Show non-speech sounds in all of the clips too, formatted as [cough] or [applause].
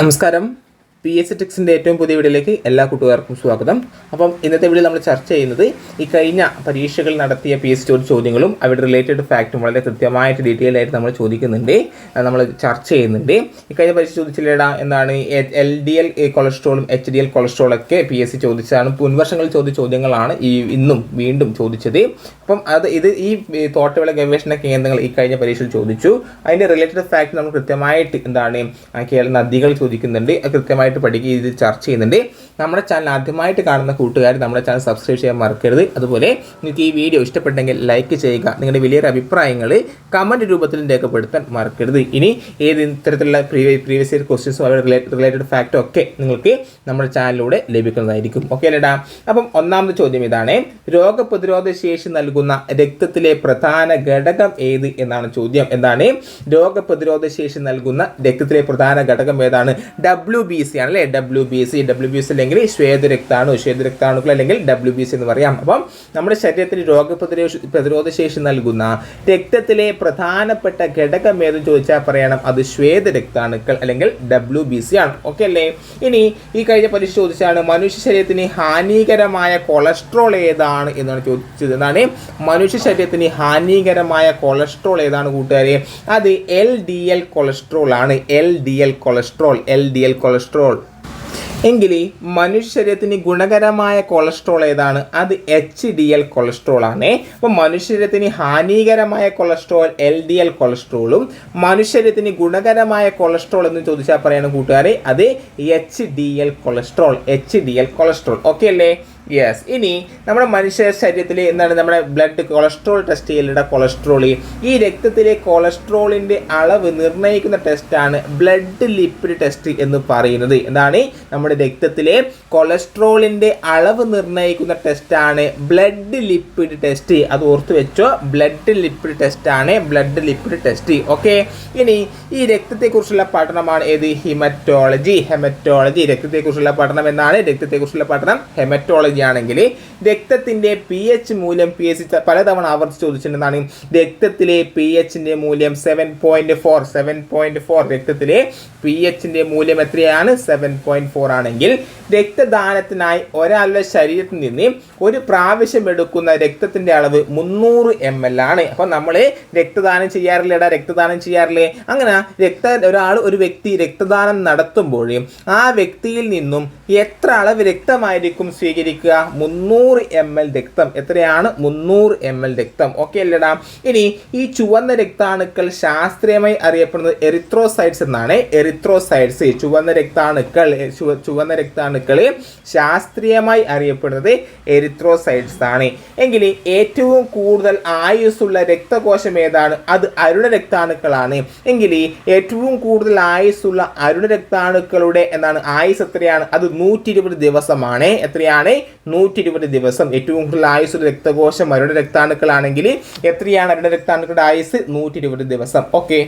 നമസ്കാരം. P S ടെക്സിന്റെ ഏറ്റവും പുതിയ വീഡിയോയിലേക്ക് എല്ലാ കൂട്ടുകാർക്കും സ്വാഗതം. അപ്പം ഇന്നത്തെ വീഡിയോ നമ്മൾ ചർച്ച ചെയ്യുന്നത് ഈ കഴിഞ്ഞ പരീക്ഷകൾ നടത്തിയ പി എസ് ടി ചോദ്യങ്ങളും അവരുടെ റിലേറ്റഡ് ഫാക്റ്റും വളരെ കൃത്യമായിട്ട് ഡീറ്റെയിൽ ആയിട്ട് നമ്മൾ ചോദിക്കുന്നുണ്ട്. നമ്മൾ ചർച്ച ചെയ്യുന്നുണ്ട്. ഈ കഴിഞ്ഞ പരീക്ഷ ചോദിച്ചില്ലേടാ എന്താണ് എൽ ഡി എൽ കൊളസ്ട്രോളും എച്ച് ഡി എൽ കൊളസ്ട്രോളൊക്കെ പി എസ് സി ചോദിച്ചതാണ്. മുൻവർഷങ്ങളിൽ ചോദിച്ച ചോദ്യങ്ങളാണ് ഈ ഇന്നും വീണ്ടും ചോദിച്ചത്. അപ്പം അത് ഇത് ഈ തോട്ടവിള ഗവേഷണ കേന്ദ്രങ്ങൾ ഈ കഴിഞ്ഞ പരീക്ഷയിൽ ചോദിച്ചു. അതിന്റെ റിലേറ്റഡ് ഫാക്ട് നമ്മൾ കൃത്യമായിട്ട് എന്താണ് കേരള നദികൾ ചോദിക്കുന്നുണ്ട്. അത് കൃത്യമായിട്ട് പഠിക്കുക ഇത് ചർച്ച ചെയ്യുന്നുണ്ട്. നമ്മുടെ ചാനൽ ആദ്യമായിട്ട് കാണുന്ന കൂട്ടുകാർ നമ്മുടെ ചാനൽ സബ്സ്ക്രൈബ് ചെയ്യാൻ മറക്കരുത്. അതുപോലെ നിങ്ങൾക്ക് ഈ വീഡിയോ ഇഷ്ടപ്പെട്ടെങ്കിൽ ലൈക്ക് ചെയ്യുക. നിങ്ങളുടെ വലിയൊരു അഭിപ്രായങ്ങൾ കമന്റ് രൂപത്തിൽ രേഖപ്പെടുത്താൻ മറക്കരുത്. ഇനി ഏത് ഇത്തരത്തിലുള്ള പ്രീവിയ പ്രീവിയസ് ഇയർ ക്വസ്റ്റ്യൻസും അവരുടെ റിലേറ്റഡ് ഫാക്റ്റും ഒക്കെ നിങ്ങൾക്ക് നമ്മുടെ ചാനലിലൂടെ ലഭിക്കുന്നതായിരിക്കും. ഓക്കെ അല്ലേടാ? അപ്പം ഒന്നാമത്തെ ചോദ്യം ഇതാണ്. രോഗപ്രതിരോധ ശേഷി നൽകുന്ന രക്തത്തിലെ പ്രധാന ഘടകം ഏത് എന്നാണ് ചോദ്യം. എന്താണ്? രോഗപ്രതിരോധ ശേഷി നൽകുന്ന രക്തത്തിലെ പ്രധാന ഘടകം ഏതാണ്? ഡബ്ല്യു ബി സി ആണ് അല്ലേ W B C W B C അല്ലെങ്കിൽ ശ്വേതരക്താണു ശ്വേതരക്താണുക്കൾ അല്ലെങ്കിൽ ഡബ്ല്യു ബി സി എന്ന് പറയാം. അപ്പം നമ്മുടെ ശരീരത്തിന് രോഗപ്രതിരോധ പ്രതിരോധശേഷി നൽകുന്ന രക്തത്തിലെ പ്രധാനപ്പെട്ട ഘടകം ഏതെന്ന് ചോദിച്ചാൽ പറയണം. അത് ശ്വേതരക്താണുക്കൾ അല്ലെങ്കിൽ ഡബ്ല്യു ബി സി ആണ്. ഓക്കെ അല്ലേ? ഇനി ഈ കഴിഞ്ഞ പരീക്ഷ ചോദിച്ചാണ് മനുഷ്യ ശരീരത്തിന് ഹാനികരമായ കൊളസ്ട്രോൾ ഏതാണ് എന്നാണ് ചോദിച്ചത്. എന്നാണ് മനുഷ്യ ശരീരത്തിന് ഹാനികരമായ കൊളസ്ട്രോൾ ഏതാണ് കൂട്ടുകാരെ? അത് എൽ ഡി എൽ കൊളസ്ട്രോൾ ആണ്. L D L cholesterol L D L cholesterol. എങ്കിൽ മനുഷ്യ ശരീരത്തിന് ഗുണകരമായ കൊളസ്ട്രോൾ ഏതാണ്? അത് എച്ച് ഡി എൽ കൊളസ്ട്രോൾ ആണ്. അപ്പോൾ മനുഷ്യരത്തിന് ഹാനികരമായ കൊളസ്ട്രോൾ എൽ ഡി എൽ കൊളസ്ട്രോളും മനുഷ്യരത്തിന് ഗുണകരമായ കൊളസ്ട്രോൾ എന്ന് ചോദിച്ചാൽ പറയുന്ന കൂട്ടുകാരെ. അത് H D L cholesterol H D L cholesterol. Okay അല്ലേ? യെസ് ഇനി നമ്മുടെ മനുഷ്യ ശരീരത്തിൽ എന്താണ് നമ്മുടെ ബ്ലഡ് കൊളസ്ട്രോൾ ടെസ്റ്റ് ചെയ്യലുടെ കൊളസ്ട്രോൾ ഈ രക്തത്തിലെ കൊളസ്ട്രോളിന്റെ അളവ് നിർണയിക്കുന്ന ടെസ്റ്റാണ് ബ്ലഡ് ലിപ്പിഡ് ടെസ്റ്റ് എന്ന് പറയുന്നത്. എന്താണ്? നമ്മുടെ രക്തത്തിലെ കൊളസ്ട്രോളിന്റെ അളവ് നിർണയിക്കുന്ന ടെസ്റ്റാണ് ബ്ലഡ് ലിപ്പിഡ് ടെസ്റ്റ് അത് ഓർത്ത് വെച്ചോ ബ്ലഡ് ലിപ്പിഡ് ടെസ്റ്റാണ് ബ്ലഡ് ലിപ്പിഡ് ടെസ്റ്റ് ഓക്കെ ഇനി ഈ രക്തത്തെക്കുറിച്ചുള്ള പഠനമാണ് ഏത്? ഹിമറ്റോളജി ഹെമറ്റോളജി രക്തത്തെക്കുറിച്ചുള്ള പഠനം എന്നാണ് രക്തത്തെക്കുറിച്ചുള്ള പഠനം ഹെമറ്റോളജി ആണെങ്കിൽ രക്തത്തിന്റെ പി എച്ച് മൂല്യം പി എച്ച് പലതവണ ആവർത്തിച്ച് ചോദിച്ചിട്ടുണ്ടെന്നാണ് രക്തത്തിലെ പി എച്ചിന്റെ മൂല്യം seven point four seven point four രക്തത്തിലെ പി എച്ചിന്റെ മൂല്യം എത്രയാണ്? സെവൻ പോയിന്റ് ഫോർ ആണെങ്കിൽ രക്തദാനത്തിനായി ഒരാളുടെ ശരീരത്തിൽ നിന്ന് ഒരു പ്രാവശ്യം എടുക്കുന്ന രക്തത്തിന്റെ അളവ് മുന്നൂറ് എം എൽ ആണ്. അപ്പോൾ നമ്മൾ രക്തദാനം ചെയ്യാറില്ലടാ? രക്തദാനം ചെയ്യാറില്ലേ? അങ്ങനെ രക്ത ഒരാൾ ഒരു വ്യക്തി രക്തദാനം നടത്തുമ്പോൾ ആ വ്യക്തിയിൽ നിന്നും എത്ര അളവ് രക്തമായിരിക്കും സ്വീകരിക്കുക മുന്നൂറ് എം എൽ രക്തം. എത്രയാണ്? മുന്നൂറ് എം എൽ രക്തം. ഓക്കെ അല്ലടാ? ഇനി ഈ ചുവന്ന രക്താണുക്കൾ ശാസ്ത്രീയമായി അറിയപ്പെടുന്നത് എറിത്രോസൈഡ്സ് എന്നാണ്. എറിത്രോസൈഡ്സ് ചുവന്ന രക്താണുക്കൾ ചുവന്ന രക്താണുക്കൾ ശാസ്ത്രീയമായി അറിയപ്പെടുന്നത് എറിത്രോസൈഡ്സ് ആണ്. എങ്കിൽ ഏറ്റവും കൂടുതൽ ആയുസ്സുള്ള രക്തകോശം ഏതാണ്? അത് അരുണ രക്താണുക്കളാണ്. എങ്കിൽ ഏറ്റവും കൂടുതൽ ആയുസ്സുള്ള അരുണ രക്താണുക്കളുടെ എന്താണ്? ആയുസ് എത്രയാണ്? അത് നൂറ്റി ഇരുപത് ദിവസമാണ്. എത്രയാണ്? നൂറ്റി ഇരുപത് ദിവസം. ഏറ്റവും കൂടുതൽ ആയുസ് ഒരു രക്തകോശം അവരുടെ രക്താണുക്കളാണെങ്കിൽ എത്രയാണ് അവരുടെ രക്താണുക്കളുടെ ആയുസ്? നൂറ്റി ഇരുപത് ദിവസം. ഓക്കെ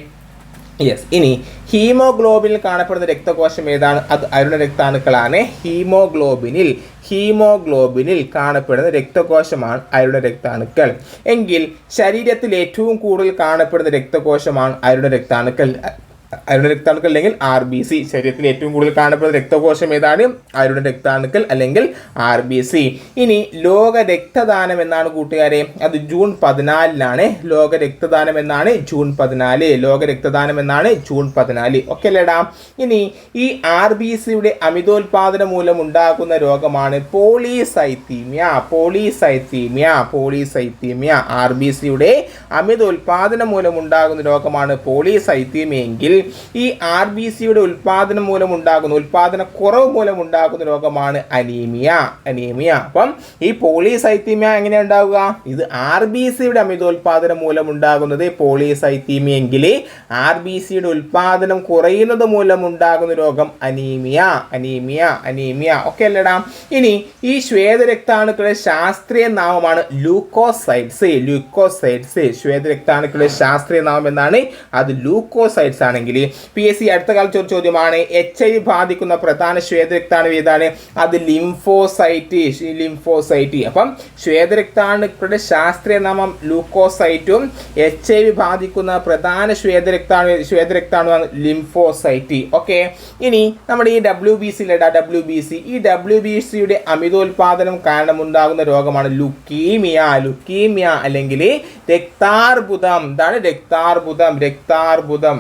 യെസ് ഇനി ഹീമോഗ്ലോബിനിൽ കാണപ്പെടുന്ന രക്തകോശം ഏതാണ്? അത് അരുടെ രക്താണുക്കളാണ്. ഹീമോഗ്ലോബിനിൽ ഹീമോഗ്ലോബിനിൽ കാണപ്പെടുന്ന രക്തകോശമാണ് അരുടെ രക്താണുക്കൾ. എങ്കിൽ ശരീരത്തിൽ ഏറ്റവും കൂടുതൽ കാണപ്പെടുന്ന രക്തകോശമാണ് അരുടെ രക്താണുക്കൾ. അരുണ രക്താണുക്കൾ അല്ലെങ്കിൽ ആർ ബി സി ശരീരത്തിൽ ഏറ്റവും കൂടുതൽ കാണപ്പെടുന്ന രക്തകോശം ഏതാണ്? അരുണ രക്താണുക്കൾ അല്ലെങ്കിൽ ആർ ബി സി ഇനി ലോക രക്തദാനം എന്നാണ് കൂട്ടുകാരെ. അത് ജൂൺ പതിനാലിനാണ്. ലോക രക്തദാനം എന്നാണ് ജൂൺ പതിനാല്. ലോക രക്തദാനം എന്നാണ് ജൂൺ പതിനാല്. ഓക്കെ അല്ലേടാ. ഇനി ഈ ആർ ബി സിയുടെ അമിതോൽപാദനം മൂലം ഉണ്ടാകുന്ന രോഗമാണ് polycythemia. Polycythemia. Polycythemia. R B സിയുടെ അമിതോൽപാദനം മൂലം ഉണ്ടാകുന്ന രോഗമാണ് പോളിസൈത്തീമിയ എങ്കിൽ ഈ ആർ ബി സിയുടെ ഉൽപാദനം മൂലം ഉണ്ടാകുന്ന ഉൽപാദന കുറവ് മൂലം ഉണ്ടാകുന്ന രോഗമാണ് അനീമിയ അനീമിയ. അപ്പം ഈ പോളിസൈത്തീമിയ എങ്ങനെ ഉണ്ടാവുക? ഇത് ആർ ബി സിയുടെ അമിതോൽപാദനം മൂലം ഉണ്ടാകുന്നത് പോളിസൈത്തീമിയ എങ്കിൽ ആർ ബി സിയുടെ ഉൽപാദനം കുറയുന്നത് മൂലം ഉണ്ടാകുന്ന രോഗം അനീമിയ അനീമിയ അനീമിയ. ഓക്കെ അല്ലടാ. ഇനി ഈ ശ്വേതരക്താണുക്കളുടെ ശാസ്ത്രീയ നാമമാണ് ലൂക്കോസൈഡ്സ് ലൂക്കോസൈഡ്സ് ശ്വേതരക്താണുക്കളുടെ ശാസ്ത്രീയ നാമം എന്നാണ് അത് ലൂക്കോസൈഡ്സ് ആണെങ്കിൽ പറയുകയാണെങ്കിൽ പി എസ് സി അടുത്ത കാലത്ത് ഒരു ചോദ്യമാണ് എച്ച് ഐ ബാധിക്കുന്ന പ്രധാന ശ്വേതരക്താണു ഏതാണ്? അത് ലിംഫോസൈറ്റ് ലിംഫോസൈറ്റി. അപ്പം ശ്വേതരക്താണുക്കളുടെ ശാസ്ത്രീയ നാമം ലൂക്കോസൈറ്റും എച്ച് ഐ വി ബാധിക്കുന്ന പ്രധാന ശ്വേതരക്താണു ശ്വേതരക്താണു ലിംഫോസൈറ്റി. ഓക്കെ? ഇനി നമ്മുടെ ഈ W B C W B C ഈ ഡബ്ല്യു ബി സിയുടെ അമിതോൽപാദനം കാരണമുണ്ടാകുന്ന രോഗമാണ് ലുക്കീമിയ. ലുക്കീമിയ അല്ലെങ്കിൽ രക്താർബുദം. ഇതാണ് രക്താർബുദം രക്താർബുദം.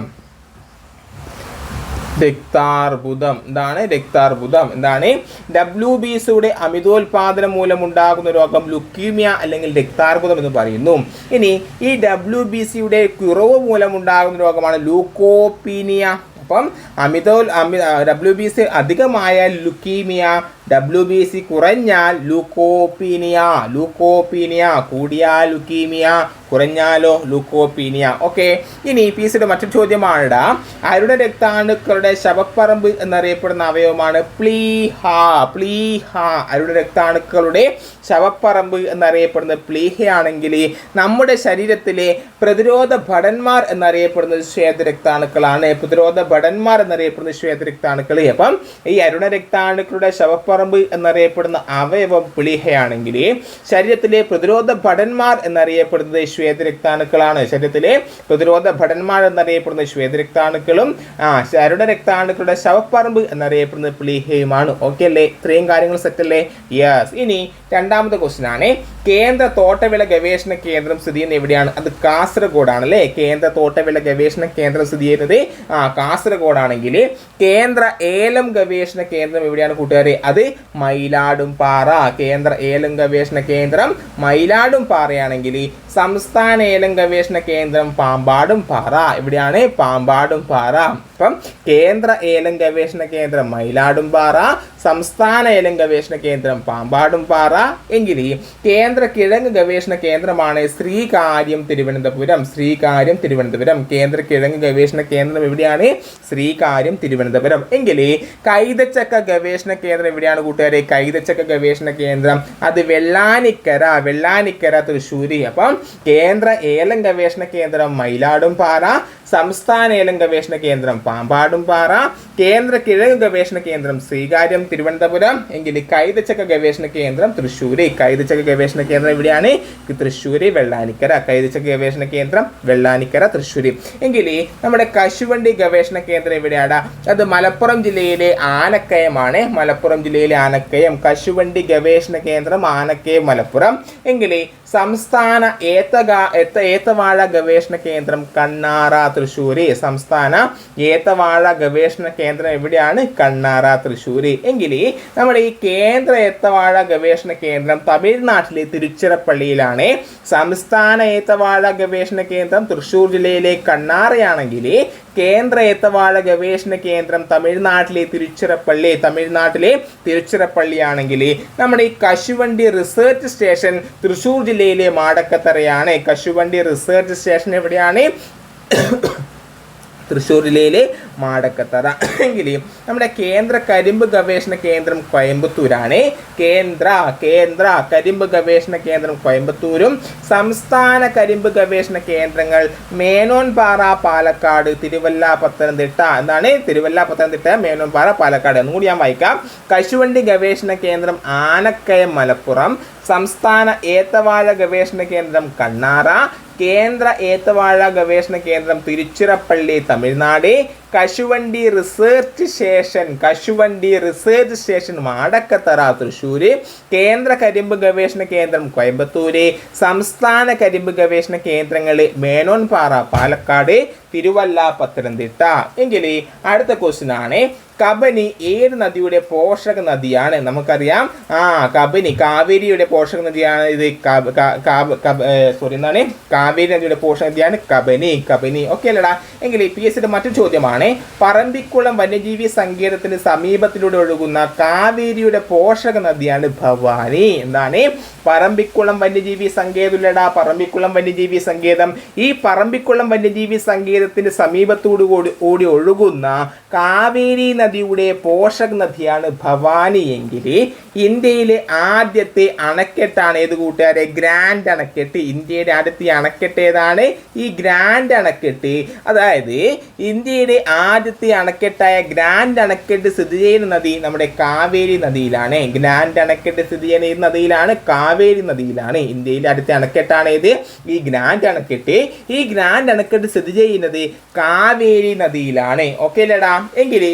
രക്താർബുദം. എന്താണ് രക്താർബുദം? എന്താണ്? ഡബ്ല്യു ബി സിയുടെ അമിതോൽപാദനം മൂലമുണ്ടാകുന്ന രോഗം ലുക്കീമിയ അല്ലെങ്കിൽ രക്താർബുദം എന്ന് പറയുന്നു. ഇനി ഈ ഡബ്ല്യു ബി സിയുടെ കുറവ് മൂലമുണ്ടാകുന്ന രോഗമാണ് ലൂക്കോപീനിയ. അപ്പം അമിതോൽ അമി ഡബ്ല്യു ബി സി അധികമായ ലുക്കീമിയ ഡബ്ല്യു ബി സി കുറഞ്ഞാൽ ലൂക്കോപീനിയ. ലൂക്കോപീനിയ കൂടിയാൽ ലുക്കീമിയ. കുറഞ്ഞാലോ ലൂക്കോപീനിയ. ഓക്കെ ഇനി പി സിയുടെ മറ്റൊരു ചോദ്യമാണ് അരുടെ രക്താണുക്കളുടെ ശവപ്പറമ്പ് എന്നറിയപ്പെടുന്ന അവയവമാണ് പ്ലീഹ. പ്ലീഹ അരുടെ രക്താണുക്കളുടെ ശവപ്പറമ്പ് എന്നറിയപ്പെടുന്ന പ്ലീഹയാണെങ്കിൽ നമ്മുടെ ശരീരത്തിലെ പ്രതിരോധ ഭടന്മാർ എന്നറിയപ്പെടുന്നത് ശ്വേതരക്താണുക്കളാണ് പ്രതിരോധ ഭടന്മാർ എന്നറിയപ്പെടുന്ന ശ്വേതരക്താണുക്കൾ അപ്പം ഈ അരുണ രക്താണുക്കളുടെ ശവപ്പറമ്പ് എന്നറിയപ്പെടുന്ന അവയവം പ്ലീഹയാണെങ്കിൽ ശരീരത്തിലെ പ്രതിരോധ ഭടന്മാർ എന്നറിയപ്പെടുന്നത് ശ്വേതരക്താണുക്കളാണ്. ശരീരത്തിലെ പ്രതിരോധ ഭടന്മാർ എന്നറിയപ്പെടുന്ന ശ്വേതരക്താണുക്കളും ആ ശരുടെ രക്താണുക്കളുടെ ശവപ്പറമ്പ് എന്നറിയപ്പെടുന്ന പ്ലീഹയുമാണ്. ഓക്കെ അല്ലേ? ഇത്രയും കാര്യങ്ങൾ സെറ്റ് അല്ലേ? യെസ് ഇനി രണ്ടാമത്തെ ക്വസ്റ്റ്യൻ ആണ്. കേന്ദ്ര തോട്ടവിള ഗവേഷണ കേന്ദ്രം സ്ഥിതി ചെയ്യുന്നത് എവിടെയാണ്? അത് കാസർഗോഡാണ് അല്ലേ കേന്ദ്ര തോട്ടവിള ഗവേഷണ കേന്ദ്രം സ്ഥിതി ചെയ്യുന്നത് ആ കാസർഗോഡാണെങ്കിൽ കേന്ദ്ര ഏലം ഗവേഷണ കേന്ദ്രം എവിടെയാണ് കൂട്ടുകാരെ? അത് മയിലാടും പാറ കേന്ദ്ര ഏലം ഗവേഷണ കേന്ദ്രം മയിലാടും പാറയാണെങ്കിൽ സംസ്ഥാന ഏലം ഗവേഷണ കേന്ദ്രം പാമ്പാടും പാറ. ഇവിടെയാണ് പാമ്പാടും പാറ. അപ്പം കേന്ദ്ര ഏലം ഗവേഷണ കേന്ദ്രം മയിലാടും പാറ സംസ്ഥാന ഏലം ഗവേഷണ കേന്ദ്രം പാമ്പാടും പാറ എങ്കിലേ കേന്ദ്ര കിഴങ്ങ് ഗവേഷണ കേന്ദ്രമാണ് ശ്രീകാര്യം തിരുവനന്തപുരം. ശ്രീകാര്യം തിരുവനന്തപുരം. കേന്ദ്ര കിഴങ്ങ് ഗവേഷണ കേന്ദ്രം എവിടെയാണ്? ശ്രീകാര്യം തിരുവനന്തപുരം. എങ്കിലേ കൈതച്ചക്ക ഗവേഷണ കേന്ദ്രം എവിടെയാണ് കൂട്ടുകാരെ? കൈതച്ചക്ക ഗവേഷണ കേന്ദ്രം. അത് വെള്ളാനിക്കര വെള്ളാനിക്കര തൃശ്ശൂര്. അപ്പം കേന്ദ്ര ഏലം ഗവേഷണ കേന്ദ്രം മയിലാടും പാറ സംസ്ഥാന ഏലം ഗവേഷണ കേന്ദ്രം പാമ്പാടും പാറ കേന്ദ്ര കിഴങ്ങ് ഗവേഷണ കേന്ദ്രം ശ്രീകാര്യം തിരുവനന്തപുരം എങ്കിൽ കൈതച്ചക്ക ഗവേഷണ കേന്ദ്രം തൃശ്ശൂര്. കൈതച്ചക്ക ഗവേഷണ കേന്ദ്രം എവിടെയാണ്? തൃശ്ശൂര് വെള്ളാനിക്കര. കൈതച്ചക്ക ഗവേഷണ കേന്ദ്രം വെള്ളാനിക്കര തൃശ്ശൂര്. എങ്കിൽ നമ്മുടെ കശുവണ്ടി ഗവേഷണ കേന്ദ്രം എവിടെയാണ് അത് മലപ്പുറം ജില്ലയിലെ ആനക്കയമാണ്. മലപ്പുറം ജില്ലയിലെ ആനക്കയം. കശുവണ്ടി ഗവേഷണ കേന്ദ്രം ആനക്കയം മലപ്പുറം. എങ്കിൽ സംസ്ഥാന ഏത്തക ഏത്ത ഏത്തവാഴ ഗവേഷണ കേന്ദ്രം കണ്ണാറ തൃശ്ശൂര്. സംസ്ഥാന ഏത്തവാഴ ഗവേഷണ കേന്ദ്രം എവിടെയാണ്? കണ്ണാറ തൃശ്ശൂര്. എങ്കിൽ നമ്മുടെ ഈ കേന്ദ്ര ഏത്തവാഴ ഗവേഷണ കേന്ദ്രം തമിഴ്നാട്ടിലെ തിരുച്ചിറപ്പള്ളിയിലാണ്. സംസ്ഥാന ഏത്തവാഴ ഗവേഷണ കേന്ദ്രം തൃശ്ശൂർ ജില്ലയിലെ കണ്ണാറയാണെങ്കിൽ കേന്ദ്ര ഏത്തവാഴ ഗവേഷണ കേന്ദ്രം തമിഴ്നാട്ടിലെ തിരുച്ചിറപ്പള്ളി തമിഴ്നാട്ടിലെ തിരുച്ചിറപ്പള്ളിയാണെങ്കിൽ നമ്മുടെ ഈ കശുവണ്ടി റിസർച്ച് സ്റ്റേഷൻ തൃശ്ശൂർ ജില്ലയിലെ മാടക്കത്തറയാണ്. കശുവണ്ടി റിസർച്ച് സ്റ്റേഷൻ എവിടെയാണ്? തൃശ്ശൂർ ജില്ലയിലെ മാടക്കത്തറ [coughs] എങ്കിൽ നമ്മുടെ കേന്ദ്ര കരിമ്പ് ഗവേഷണ കേന്ദ്രം കോയമ്പത്തൂരാണ്. കേന്ദ്ര കേന്ദ്ര കരിമ്പ് ഗവേഷണ കേന്ദ്രം കോയമ്പത്തൂരും സംസ്ഥാന കരിമ്പ് ഗവേഷണ കേന്ദ്രങ്ങൾ മേനോൻപാറ പാലക്കാട് തിരുവല്ല പത്തനംതിട്ട എന്താണ് തിരുവല്ല പത്തനംതിട്ട മേനോൻപാറ പാലക്കാട് എന്നും കൂടി ഞാൻ വായിക്കാം. കശുവണ്ടി ഗവേഷണ കേന്ദ്രം ആനക്കയം മലപ്പുറം സംസ്ഥാന ഏത്തവാഴ ഗവേഷണ കേന്ദ്രം കണ്ണാറ കേന്ദ്ര ഏത്തവാഴ ഗവേഷണ കേന്ദ്രം തിരുച്ചിറപ്പള്ളി തമിഴ്നാട്. കശുവണ്ടി റിസർച്ച് സ്റ്റേഷൻ കശുവണ്ടി റിസർച്ച് സ്റ്റേഷൻ വാടക്കത്തറ തൃശ്ശൂര്. കേന്ദ്ര കരിമ്പ് ഗവേഷണ കേന്ദ്രം കോയമ്പത്തൂര്. സംസ്ഥാന കരിമ്പ് ഗവേഷണ കേന്ദ്രങ്ങൾ മേനോൻപാറ പാലക്കാട് തിരുവല്ല പത്തനംതിട്ട. എങ്കിൽ അടുത്ത ക്വസ്റ്റ്യൻ ആണ്. കബനി ഏത് നദിയുടെ പോഷക നദിയാണ്? നമുക്കറിയാം. ആ കബനി കാവേരിയുടെ പോഷക നദിയാണ് ഇത്. സോറി എന്താണ്? കാവേരി നദിയുടെ പോഷക നദിയാണ് കബനി കബനി. ഓക്കെ അല്ലടാ. എങ്കിൽ പി എസ് സിയുടെ മറ്റൊരു ചോദ്യമാണ്. പറമ്പിക്കുളം വന്യജീവി സങ്കേതത്തിന് സമീപത്തിലൂടെ ഒഴുകുന്ന കാവേരിയുടെ പോഷക നദിയാണ് ഭവാനി. എന്താണ്? പറമ്പിക്കുളം വന്യജീവി സങ്കേതമില്ലടാ. പറമ്പിക്കുളം വന്യജീവി സങ്കേതം. ഈ പറമ്പിക്കുളം വന്യജീവി സങ്കേതത്തിന് സമീപത്തോടു കൂടി ഓടി ഒഴുകുന്ന കാവേരി നദിയുടെ പോഷക നദിയാണ് ഭവാനി എങ്കിൽ ഇന്ത്യയിലെ ആദ്യത്തെ അണക്കെട്ടാണ്. ഏത് കൂട്ടുകാരെ? ഗ്രാൻഡ് അണക്കെട്ട്. ഇന്ത്യയുടെ ആദ്യത്തെ അണക്കെട്ട് ഏതാണ് ഈ ഗ്രാൻഡ് അണക്കെട്ട്. അതായത് ഇന്ത്യയുടെ ആദ്യത്തെ അണക്കെട്ടായ ഗ്രാൻഡ് അണക്കെട്ട് സ്ഥിതി ചെയ്യുന്ന നദി നമ്മുടെ കാവേരി നദിയിലാണ്. ഗ്രാൻഡ് അണക്കെട്ട് സ്ഥിതി ചെയ്യുന്ന നദിയിലാണ് കാവേരി നദിയിലാണ്. ഇന്ത്യയിലെ അടുത്ത അണക്കെട്ടാണ് ഏത്? ഈ ഗ്രാൻഡ് അണക്കെട്ട്. ഈ ഗ്രാൻഡ് അണക്കെട്ട് സ്ഥിതി ചെയ്യുന്നത് കാവേരി നദിയിലാണ്. ഓക്കെ അല്ലേടാ എങ്കിൽ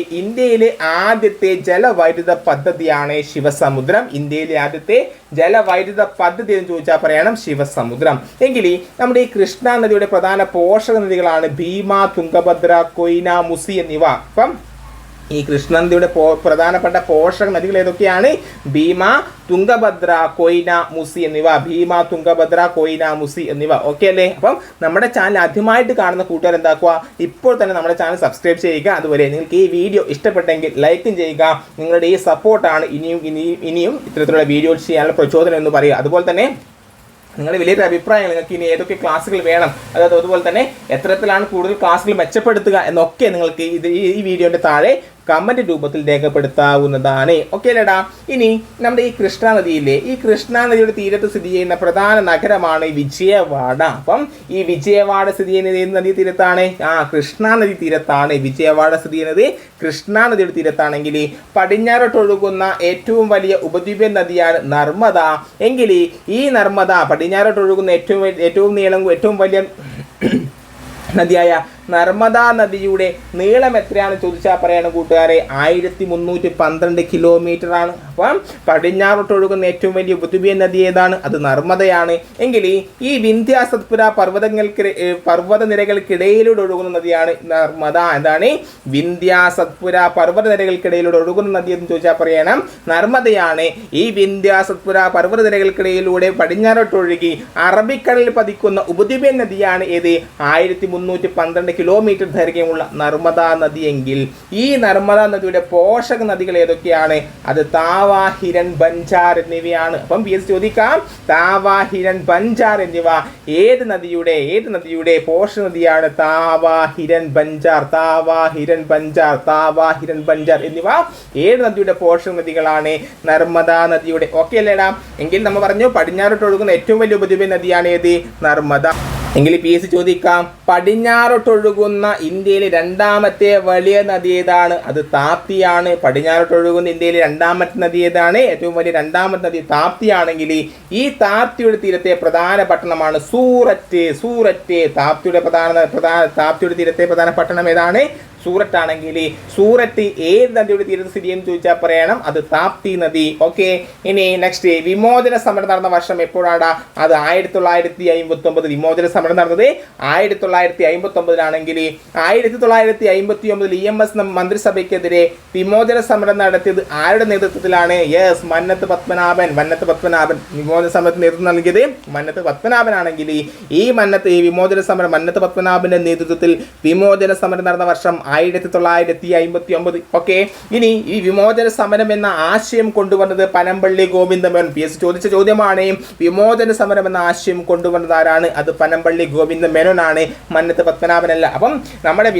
ഇന്ത്യയിലെ ആദ്യത്തെ ജലവൈദ്യുത പദ്ധതിയാണ് ശിവസമുദ്രം. ഇന്ത്യയിലെ ആദ്യത്തെ ജലവൈദ്യുത പദ്ധതി എന്ന് ചോദിച്ചാൽ പറയണം ശിവസമുദ്രം. എങ്കിൽ നമ്മുടെ ഈ കൃഷ്ണ നദിയുടെ പ്രധാന പോഷക നദികളാണ് ഭീമ തുംഗഭദ്ര കൊയ്ന മുസി എന്നിവ. അപ്പം ഈ കൃഷ്ണനദിയുടെ പ്രധാനപ്പെട്ട പോഷക നദികൾ ഏതൊക്കെയാണ്? ഭീമ തുംഗഭദ്ര കൊയ്ന മുസി എന്നിവ. ഭീമ തുംഗഭദ്ര കൊയ്ന മുസി എന്നിവ. ഓക്കെ അല്ലേ? അപ്പം നമ്മുടെ ചാനൽ ആദ്യമായിട്ട് കാണുന്ന കൂട്ടുകാർ എന്താക്കുക? ഇപ്പോൾ തന്നെ നമ്മുടെ ചാനൽ സബ്സ്ക്രൈബ് ചെയ്യുക. അതുപോലെ നിങ്ങൾക്ക് ഈ വീഡിയോ ഇഷ്ടപ്പെട്ടെങ്കിൽ ലൈക്കും ചെയ്യുക. നിങ്ങളുടെ ഈ സപ്പോർട്ടാണ് ഇനിയും ഇനിയും ഇനിയും ഇത്തരത്തിലുള്ള വീഡിയോ ചെയ്യാനുള്ള പ്രചോദനം എന്ന് പറയുക. അതുപോലെ തന്നെ നിങ്ങളുടെ വലിയൊരു അഭിപ്രായങ്ങൾ നിങ്ങൾക്ക് ഇനി ഏതൊക്കെ ക്ലാസ്സുകൾ വേണം അതായത് അതുപോലെ തന്നെ എത്രത്തിലാണ് കൂടുതൽ ക്ലാസ്സുകൾ മെച്ചപ്പെടുത്തുക എന്നൊക്കെ നിങ്ങൾക്ക് ഇത് ഈ വീഡിയോന്റെ താഴെ കമന്റ് രൂപത്തിൽ രേഖപ്പെടുത്താവുന്നതാണ്. ഓക്കെ അല്ലേടാ ഇനി നമ്മുടെ ഈ കൃഷ്ണാനദിയിലെ ഈ കൃഷ്ണാനദിയുടെ തീരത്ത് സ്ഥിതി ചെയ്യുന്ന പ്രധാന നഗരമാണ് വിജയവാഡ. അപ്പം ഈ വിജയവാഡ സ്ഥിതി ചെയ്യുന്നത് ഏത് നദീ തീരത്താണ് ആ കൃഷ്ണാനദി തീരത്താണ് വിജയവാഡ സ്ഥിതി ചെയ്യുന്നത്. കൃഷ്ണാനദിയുടെ തീരത്താണെങ്കിൽ പടിഞ്ഞാറോട്ടൊഴുകുന്ന ഏറ്റവും വലിയ ഉപദ്വീപ്യൻ നദിയാണ് നർമ്മദ. എങ്കിൽ ഈ നർമ്മദ പടിഞ്ഞാറോട്ടൊഴുകുന്ന ഏറ്റവും ഏറ്റവും നീളം ഏറ്റവും വലിയ നദിയായ നർമ്മദ നദിയുടെ നീളം എത്രയാണ് ചോദിച്ചാൽ പറയണം കൂട്ടുകാരെ? ആയിരത്തി മുന്നൂറ്റി പന്ത്രണ്ട് കിലോമീറ്റർ ആണ് അപ്പം പടിഞ്ഞാറോട്ട് ഒഴുകുന്ന ഏറ്റവും വലിയ ഉപദ്വീപിയൻ നദി ഏതാണ്? അത് നർമ്മദയാണ്. എങ്കിൽ ഈ വിന്ധ്യ സത്പുര പർവതങ്ങൾക്ക് പർവത നിരകൾക്കിടയിലൂടെ ഒഴുകുന്ന നദിയാണ് നർമ്മദ. എന്താണ്? വിന്ധ്യ സത്പുര പർവത നിരകൾക്കിടയിലൂടെ ഒഴുകുന്ന നദി എന്ന് ചോദിച്ചാൽ പറയണം നർമ്മദയാണ്. ഈ വിന്ധ്യ സത്പുര പർവത നിരകൾക്കിടയിലൂടെ പടിഞ്ഞാറോട്ട് ഒഴുകി അറബിക്കടലിൽ പതിക്കുന്ന ഉപദ്വീപ്യൻ നദിയാണ് ഏത്? ആയിരത്തി മുന്നൂറ്റി പന്ത്രണ്ട് കിലോമീറ്റർ ദൈർഘ്യമുള്ള നർമ്മദാ നദിയെങ്കിൽ ഈ നർമ്മദാ നദിയുടെ പോഷക നദികൾ ഏതൊക്കെയാണ്? അത് താവ ഹിരൺ ബഞ്ചാർ എന്നിവയാണ്. അപ്പം പി എസ് ചോദിക്കാം താവ ഹിരൺ ബഞ്ചാർ എന്നിവ ഏത് നദിയുടെ ഏത് നദിയുടെ പോഷക നദിയാണ്? താവ ഹിരൺ ബഞ്ചാർ താവ ഹിരൺ ബഞ്ചാർ താവ ഹിരൺ ബഞ്ചാർ എന്നിവ ഏത് നദിയുടെ പോഷക നദികളാണ്? നർമ്മദാ നദിയുടെ. ഓക്കെ അല്ലേടാ? എങ്കിൽ നമ്മൾ പറഞ്ഞു പടിഞ്ഞാറോട്ട് ഒഴുകുന്ന ഏറ്റവും വലിയ ഉപദ്വീപ നദിയാണ് ഏത്? നർമ്മദ. എങ്കിൽ പി എസ് ചോദിക്കാം പടിഞ്ഞാറോട്ടൊഴുകുന്ന ഇന്ത്യയിലെ രണ്ടാമത്തെ വലിയ നദി ഏതാണ്? അത് താപ്തിയാണ്. പടിഞ്ഞാറോട്ടൊഴുകുന്ന ഇന്ത്യയിലെ രണ്ടാമത്തെ നദി ഏതാണ്? ഏറ്റവും വലിയ രണ്ടാമത്തെ നദി താപ്തിയാണെങ്കിൽ ഈ താപ്തിയുടെ തീരത്തെ പ്രധാന പട്ടണമാണ് സൂററ്റ്. സൂററ്റ് താപ്തിയുടെ പ്രധാന പ്രധാന താപ്തിയുടെ തീരത്തെ പ്രധാന പട്ടണം ഏതാണ്? സൂററ്റ് ആണെങ്കിൽ സൂററ്റ് ഏത് നദിയുടെ തീരത്ത് സ്ഥിതി എന്ന് ചോദിച്ചാൽ പറയണം അത് താപ്തി നദി. ഓക്കെ? ഇനി നെക്സ്റ്റ് വിമോചന സമരം നടന്ന വർഷം എപ്പോഴാണ് അത് ആയിരത്തി തൊള്ളായിരത്തി അമ്പത്തി ഒമ്പത് വിമോചന സമരം നടന്നത് ആയിരത്തി തൊള്ളായിരത്തി അമ്പത്തി ഒമ്പതിലാണെങ്കിൽ ആയിരത്തി തൊള്ളായിരത്തി അമ്പത്തി ഒമ്പതിൽ ഇ എം എസ് മന്ത്രിസഭയ്ക്കെതിരെ വിമോചന സമരം നടത്തിയത് ആരുടെ നേതൃത്വത്തിലാണ്? യെസ് മന്നത്ത് പത്മനാഭൻ മന്നത്ത് പത്മനാഭൻ വിമോചന സമരത്തിന് നേതൃത്വം നൽകിയത് മന്നത്ത് പത്മനാഭനാണെങ്കിൽ ഈ മന്നത്ത് ഈ വിമോചന സമരം മന്നത്ത് പത്മനാഭന്റെ നേതൃത്വത്തിൽ വിമോചന സമരം നടന്ന വർഷം ആയിരത്തി തൊള്ളായിരത്തി അമ്പത്തി ഒമ്പത് ഓക്കെ? ഇനി ഈ വിമോചന സമരം എന്ന ആശയം കൊണ്ടുവന്നത് പനമ്പള്ളി ഗോവിന്ദമേനോൻ. പി. എസ്. ചോദിച്ച ചോദ്യമാണ്. വിമോചന സമരം എന്ന ആശയം കൊണ്ടുവന്നത് ആരാണ്? അത് പനമ്പള്ളി ഗോവിന്ദ മേനോനാണ് മന്നത്ത് പത്മനാഭനല്ല. അപ്പം നമ്മുടെ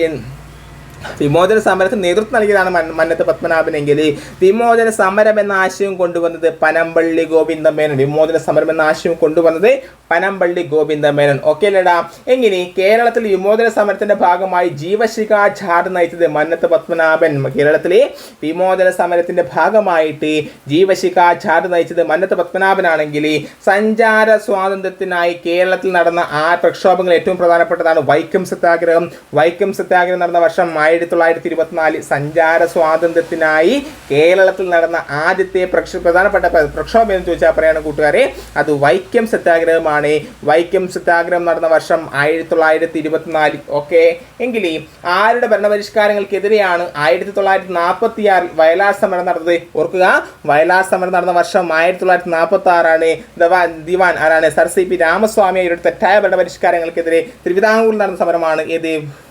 വിമോചന സമരത്തിന് നേതൃത്വം നൽകിയതാണ് മന്ന- മന്നത്ത് പത്മനാഭനെങ്കിൽ വിമോചന സമരം എന്ന ആശയം കൊണ്ടുവന്നത് പനമ്പള്ളി ഗോവിന്ദ മേനൻ വിമോചന സമരം എന്ന ആശയം കൊണ്ടുവന്നത് പനമ്പള്ളി ഗോവിന്ദ മേനൻ ഓക്കെ അല്ലേടാ എങ്ങനെ? കേരളത്തിൽ വിമോചന സമരത്തിന്റെ ഭാഗമായി ജീവശിഖ ഝാഡ് നയിച്ചത് മന്നത്ത് പത്മനാഭൻ. കേരളത്തിലെ വിമോചന സമരത്തിന്റെ ഭാഗമായിട്ട് ജീവശിഖ ഝാഡ് നയിച്ചത് മന്നത്ത് പത്മനാഭനാണെങ്കിൽ സഞ്ചാര സ്വാതന്ത്ര്യത്തിനായി കേരളത്തിൽ നടന്ന ആ പ്രക്ഷോഭങ്ങൾ ഏറ്റവും പ്രധാനപ്പെട്ടതാണ് വൈക്കം സത്യാഗ്രഹം. വൈക്കം സത്യാഗ്രഹം നടന്ന വർഷം ആയിരത്തി തൊള്ളായിരത്തി ഇരുപത്തിനാല് സഞ്ചാര സ്വാതന്ത്ര്യത്തിനായി കേരളത്തിൽ നടന്ന ആദ്യത്തെ പ്രക്ഷ പ്രധാനപ്പെട്ട പ്ര- പ്രക്ഷോഭം എന്ന് ചോദിച്ചാൽ പറയുകയാണ് കൂട്ടുകാരെ. അത് വൈക്കം സത്യാഗ്രഹമാണ്. വൈക്കം സത്യാഗ്രഹം നടന്ന വർഷം ആയിരത്തി തൊള്ളായിരത്തി ഇരുപത്തിനാല് ഓക്കെ? എങ്കിൽ ആരുടെ ഭരണപരിഷ്കാരങ്ങൾക്കെതിരെയാണ് ആയിരത്തി തൊള്ളായിരത്തി നാൽപ്പത്തി ആറിൽ വയലാർ സമരം നടന്നത്? ഓർക്കുക വയലാർ സമരം നടന്ന വർഷം ആയിരത്തി തൊള്ളായിരത്തി നാൽപ്പത്തി ആറാണ് ദവാൻ ദിവാൻ ആരാണ്? സർ സി പി രാമസ്വാമി അവരുടെ തെറ്റായ ഭരണപരിഷ്കാരങ്ങൾക്കെതിരെ തിരുവിതാംകൂറിൽ നടന്ന സമരമാണ്. ഏത്?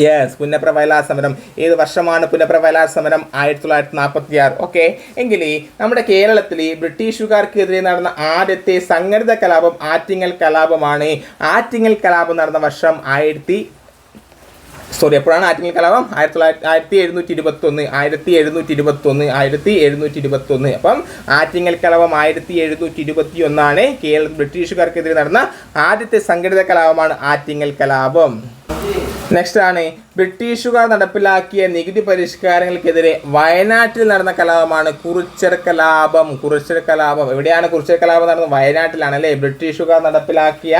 യെസ് പുന്നപ്ര സമരം. ഏത് വർഷമാണ് പുന്നപ്ര സമരം? ആയിരത്തി തൊള്ളായിരത്തി നാൽപ്പത്തി ആറ് ഓക്കെ എങ്കിൽ നമ്മുടെ കേരളത്തിൽ ബ്രിട്ടീഷുകാർക്കെതിരെ നടന്ന ആദ്യത്തെ സംഘടിത കലാപം ആറ്റിങ്ങൽ കലാപമാണ്. ആറ്റിങ്ങൽ കലാപം നടന്ന വർഷം ആയിരത്തി സോറി എപ്പോഴാണ് ആറ്റിങ്ങൽ കലാപം? ആയിരത്തി തൊള്ളായിരത്തി ആയിരത്തി എഴുന്നൂറ്റി ഇരുപത്തി ഒന്ന് ആയിരത്തി എഴുന്നൂറ്റി ഇരുപത്തി ഒന്ന് ആയിരത്തി എഴുന്നൂറ്റി ഇരുപത്തൊന്ന് അപ്പം ആറ്റിങ്ങൽ കലാപം ആയിരത്തി എഴുന്നൂറ്റി ഇരുപത്തി ഒന്നാണ് കേരള ബ്രിട്ടീഷുകാർക്കെതിരെ നടന്ന ആദ്യത്തെ സംഘടിത കലാപമാണ് ആറ്റിങ്ങൽ കലാപം. നെക്സ്റ്റ് ആണ് ബ്രിട്ടീഷുകാർ നടപ്പിലാക്കിയ നികുതി പരിഷ്കാരങ്ങൾക്കെതിരെ വയനാട്ടിൽ നടന്ന കലാപമാണ് കുറിച്ചർ കലാപം കുറിച്ചർ കലാപം എവിടെയാണ് കുറിച്ചർ കലാപം നടന്നത്? വയനാട്ടിലാണ് അല്ലേ? ബ്രിട്ടീഷുകാർ നടപ്പിലാക്കിയ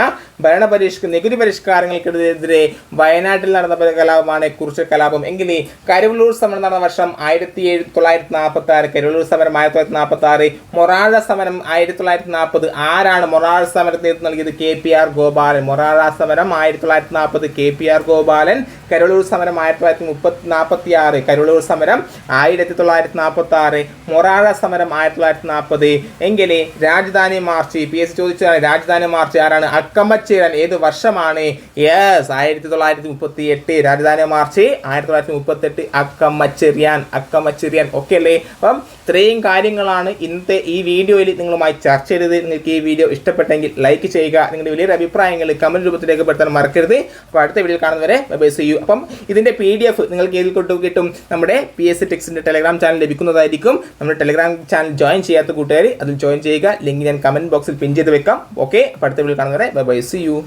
ഭരണ പരിഷ് നികുതി പരിഷ്കാരങ്ങൾക്കെതിരെ വയനാട്ടിൽ നടന്ന കലാപമാണ് കുറിച്ചർ കലാപം എങ്കിൽ കരുവള്ളൂർ സമരം നടന്ന വർഷം ആയിരത്തി തൊള്ളായിരത്തി നാൽപ്പത്തി ആറ് കരുവള്ളൂർ സമരം ആയിരത്തി തൊള്ളായിരത്തി നാൽപ്പത്തി ആറ് മൊറാഴ സമരം ആയിരത്തി തൊള്ളായിരത്തി നാൽപ്പത് ആരാണ് മൊറാഴ സമരത്തിന് നൽകിയത്? K P R Gopalan. Morazha സമരം ആയിരത്തി തൊള്ളായിരത്തി നാൽപ്പത് K P R Gopalan Karulur സമരം ആയിരത്തി തൊള്ളായിരത്തി മുപ്പത്തി നാൽപ്പത്തി ആറ് കരുളൂർ സമരം ആയിരത്തി തൊള്ളായിരത്തി നാൽപ്പത്തി ആറ് മൊറാഴ സമരം ആയിരത്തി തൊള്ളായിരത്തി നാൽപ്പത് എങ്കിലെ രാജധാനി മാർച്ച് പി എസ് ചോദിച്ചതാണ് രാജധാനി മാർച്ച് ആരാണ്? അക്കമ്മച്ചേരൻ ഏത് വർഷമാണ്? യെസ് ആയിരത്തി തൊള്ളായിരത്തി മുപ്പത്തി എട്ട് രാജധാനി മാർച്ച് ആയിരത്തി തൊള്ളായിരത്തി മുപ്പത്തെട്ട് അക്കമ്മച്ചെറിയാൻ അക്കമ്മച്ചെറിയാൻ. ഓക്കെ അല്ലേ? അപ്പം ഇത്രയും കാര്യങ്ങളാണ് ഇന്നത്തെ ഈ വീഡിയോയിൽ നിങ്ങളുമായി ചർച്ച ചെയ്തത്. നിങ്ങൾക്ക് ഈ വീഡിയോ ഇഷ്ടപ്പെട്ടെങ്കിൽ ലൈക്ക് ചെയ്യുക. നിങ്ങളുടെ വലിയൊരു അഭിപ്രായങ്ങൾ കമന്റ് രൂപത്തിൽ രേഖപ്പെടുത്താൻ മറക്കരുത്. അപ്പോൾ അടുത്ത വീഡിയോ കാണുന്നവരെ ബൈ സി യു അപ്പം ഇതിന്റെ പി ഡി എഫ് നിങ്ങൾക്ക് ഏതിൽ കൊണ്ടു കിട്ടും? നമ്മുടെ പി എസ് സി ടെക്സിന്റെ ടെലഗ്രാം ചാനൽ ലഭിക്കുന്നതായിരിക്കും. നമ്മുടെ ടെലഗ്രാം ചാനൽ ജോയിൻ ചെയ്യാത്ത കൂട്ടുകാർ അതിൽ ജോയിൻ ചെയ്യുക. ലിങ്ക് ഞാൻ കമന്റ് ബോക്സിൽ പിൻ ചെയ്ത് വെക്കാം. ഓക്കെ അപ്പോൾ അടുത്ത വീഡിയോ കാണുന്നവരെ ബൈ സി യു